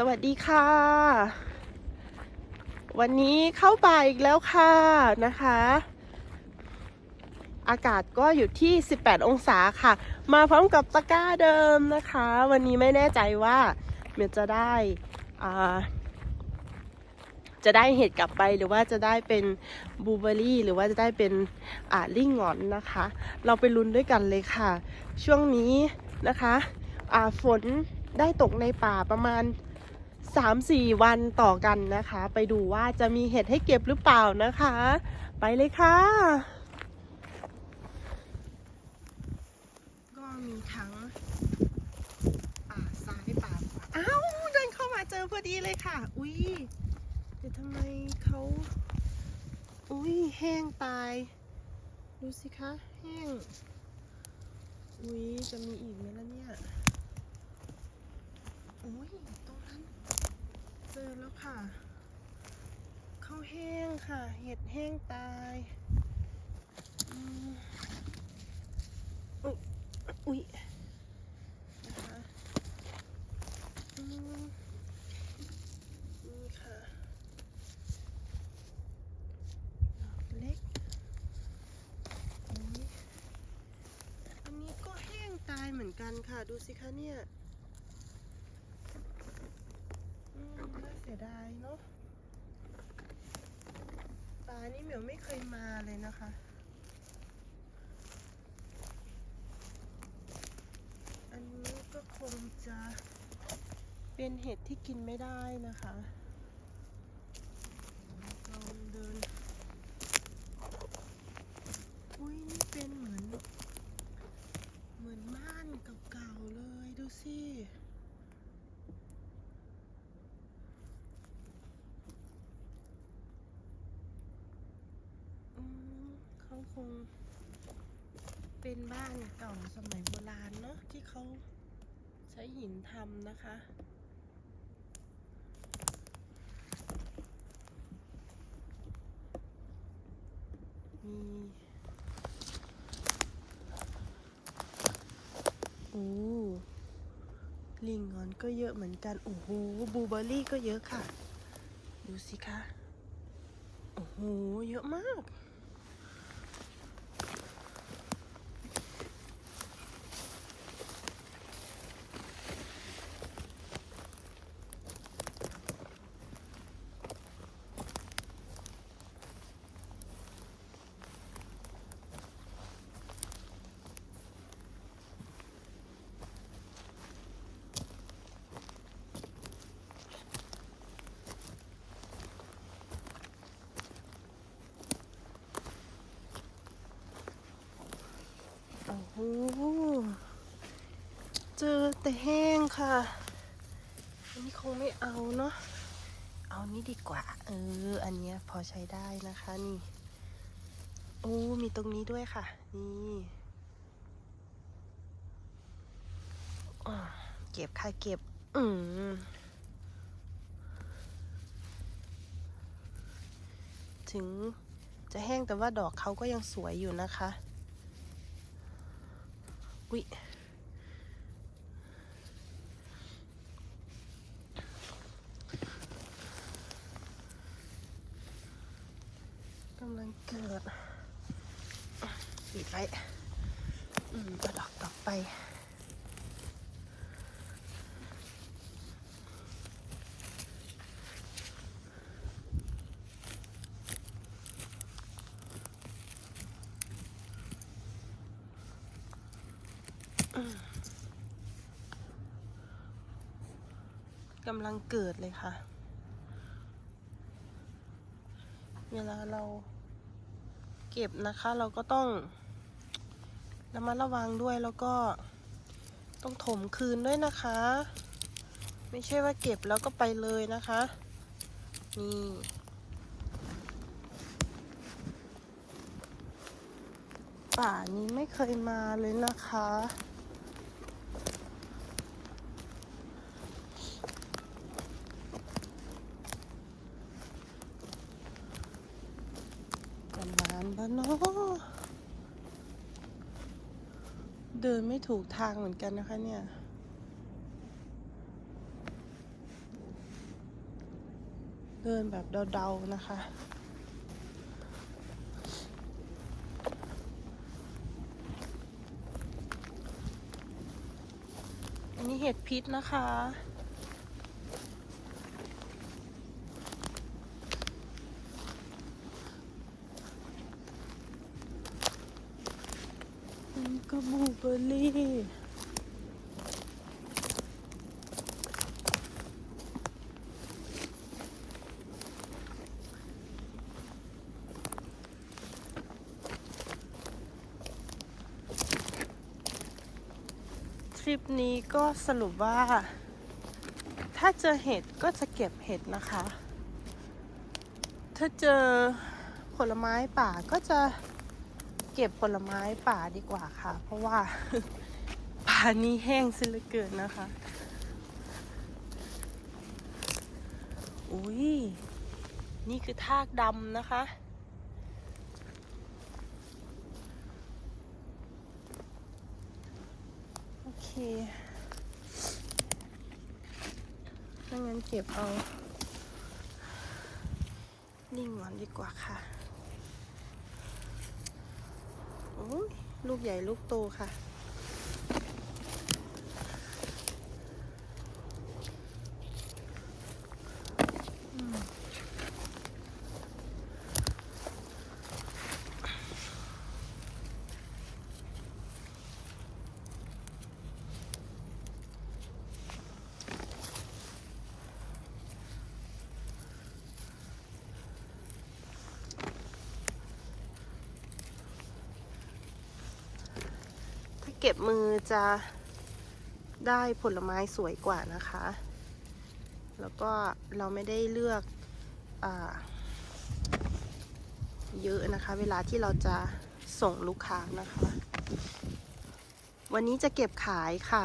สวัสดีค่ะ วันนี้เข้าป่าอีกแล้วค่ะนะคะ อากาศก็อยู่ที่ 18 องศาค่ะ มาพร้อมกับตะกร้าเดิมนะคะ วันนี้ไม่แน่ใจว่าเมียจะได้จะได้เห็ดกลับไปหรือว่าจะได้เป็นบูเบอรี่หรือว่าจะได้เป็นอ่าลิ่งงอนนะคะ เราไปลุ้นด้วยกันเลยค่ะ ช่วงนี้นะคะอ่าฝนได้ตกในป่าประมาณ 3-4 วันต่อกันนะคะ ไปดูว่าจะมีเห็ดให้เก็บหรือเปล่านะคะ ไปเลยค่ะ ก็มีทั้งป่าซ้ายป่าขวาอ้าวเดินเข้ามาเจอพอดีเลยค่ะ อุ้ยแต่ทำไมเขาอุ้ยแห้งตาย ดูสิคะ แห้ง อุ้ยจะมีอีกไหมล่ะเนี่ยอุ้ยตรงนั้น เจอแล้ว ค่ะ ข้าวแห้งค่ะ เห็ดแห้งตายอืมอุ๊ยนะคะนี่ค่ะดอกเล็กอันนี้ก็แห้งตายเหมือนกันค่ะ ดูสิคะเนี่ย อืมน่าเสียดายเนาะป่านี่เหมียวไม่เคยมาเลยนะคะอันนี้ก็คงจะเป็นเห็ดที่กินไม่ได้นะคะลองเดิน อุ้ยนี่เป็นเหมือน เหมือนม่านเก่าๆเลยดูสิ อืมเขา คงเป็นบ้านเก่าสมัยโบราณเนาะที่เขาใช้หินทำนะคะ มีโอ้ลิงงอนก็เยอะเหมือนกัน โอ้โหบลูเบอร์รี่ก็เยอะค่ะ ดูสิคะ โอ้โห เยอะมาก โอ้โหเจอแต่แห้งค่ะ อันนี้คงไม่เอาเนาะ เอานี้ดีกว่า เออ อันเนี้ยพอใช้ได้นะคะนี่ โอ้ มีตรงนี้ด้วยค่ะ นี่เก็บค่ะเก็บ อืมถึงจะแห้งแต่ว่าดอกเขาก็ยังสวยอยู่นะคะ อุ้ยกำลังเกิดปิดไว้อืมกระดอกต่อไป กำลังเกิดเลยค่ะ เวลาเราเก็บนะคะ เราก็ต้องระมัดระวังด้วยแล้วก็ต้องถมคืนด้วยนะคะ ไม่ใช่ว่าเก็บแล้วก็ไปเลยนะคะ นี่ป่านี้ไม่เคยมาเลยนะคะ ปะมาณบ้านเนาะเดินไม่ถูกทางเหมือนกันนะคะเนี่ย เดินแบบเดาๆนะคะอันนี้เห็ดพิษนะคะ ก็บูเบอร์รี่ ทริปนี้ก็สรุปว่า ถ้าเจอเห็ดก็จะเก็บเห็ดนะคะ ถ้าเจอผลไม้ป่าก็จะ เก็บผลไม้ป่าดีกว่าค่ะ เพราะว่าป่านี้แห้งซะเหลือเกินนะคะอุ้ยนี่คือทากดำนะคะ โอเคถ้างั้นเก็บเอา นิ่งก่อนดีกว่าค่ะโอ้ย ลูกใหญ่ลูกโตค่ะ ก็บมือจะได้ผลไม้สวยกว่านะคะ แล้วก็เราไม่ได้เลือกอเยอะนะคะ เวลาที่เราจะส่งลูกค้านะคะ วันนี้จะเก็บขายค่ะ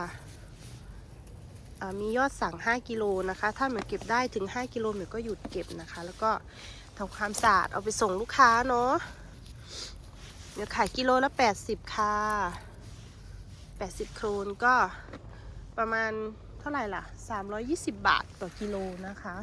มียอดสั่ง 5 กิโลนะคะ ถ้าเหมือนเก็บได้ถึง 5 กิโลเหมือนก็หยุดเก็บนะคะ แล้วก็ทำความสะอาดเอาไปส่งลูกค้าเนาะเดี๋ยวขายกิโลละ 80 ค่ะ 80 โครนก็ประมาณเท่าไหร่ล่ะ 320 บาทต่อกิโลนะคะ